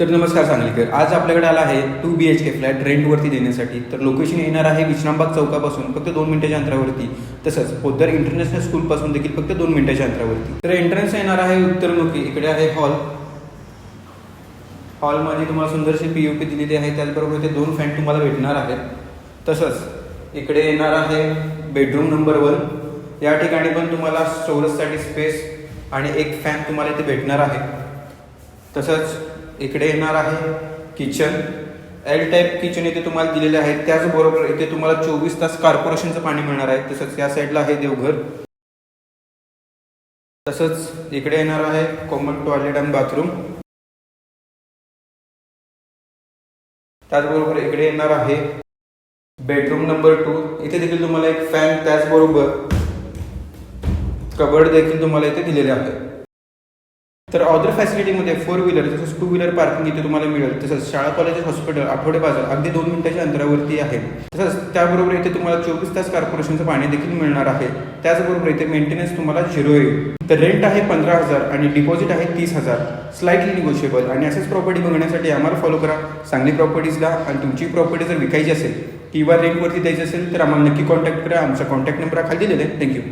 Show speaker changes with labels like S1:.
S1: तर नमस्कार सांगलीकर. आज आपल्याकडे आला आहे two B H K flat रेंटवरती देण्यासाठी. तर लोकेशन येणार आहे विश्रामबाग चौकापासून फक्त दोन मिनिटाच्या अंतरावरती. तसंच पोद्दार इंटरनॅशनल स्कूलपासून देखील फक्त दोन मिनिटाच्या अंतरावरती. तर एंट्रन्स येणार आहे उत्तरमुखी. इकडे आहे हॉल हॉलमध्ये तुम्हाला सुंदरशी पी पी दिलेली आहे. त्याचबरोबर ते दोन फॅन तुम्हाला भेटणार आहेत. तसंच इकडे येणार आहे बेडरूम नंबर वन या ठिकाणी पण तुम्हाला स्टोरेजसाठी स्पेस आणि एक फॅन तुम्हाला इथे भेटणार आहे. तसंच इकडे येणार आहे किचन. एल टाईप किचन इथे तुम्हाला दिलेले आहे त्याचबरोबर इथे तुम्हाला चोवीस तास कॉर्पोरेशनचं पाणी मिळणार आहे. तसंच या साईडला आहे देवघर. तसंच इकडे येणार आहे कॉमन टॉयलेट आणि बाथरूम त्याचबरोबर इकडे येणार आहे बेडरूम नंबर टू इथे देखील तुम्हाला एक फॅन त्याचबरोबर कबर्ड देखील तुम्हाला इथे दिलेले आहे. तर ऑदर फॅसिलिटीमध्ये फोर व्हीलर तसंच टू व्हीलर पार्किंग इथे तुम्हाला मिळेल तसंच शाळा कॉलेजेस हॉस्पिटल आठवडे बाजार अगदी दोन मिनिटाच्या अंतरावरती आहे. तसंच त्याबरोबर इथे तुम्हाला चोवीस तास कॉर्पोरेशनचं पाणी देखील मिळणार आहे. त्याचबरोबर इथे मेंटेनन्स तुम्हाला झिरो येईल. तर रेंट आहे पंधरा हजार आणि डिपॉझिट आहे तीस हजार. स्लाइटली निगोशिएबल आणि असेच प्रॉपर्टी बघण्यासाठी आम्हाला फॉलो करा. सांगली प्रॉपर्टीजला आणि तुमची प्रॉपर्टी जर विकायची असेल किंवा रेंटवरती द्यायची असेल तर आम्हाला नक्की कॉन्टॅक्ट करा. आमचा कॉन्टॅक्ट नंबर खाली दिलेला आहे. थँक्यू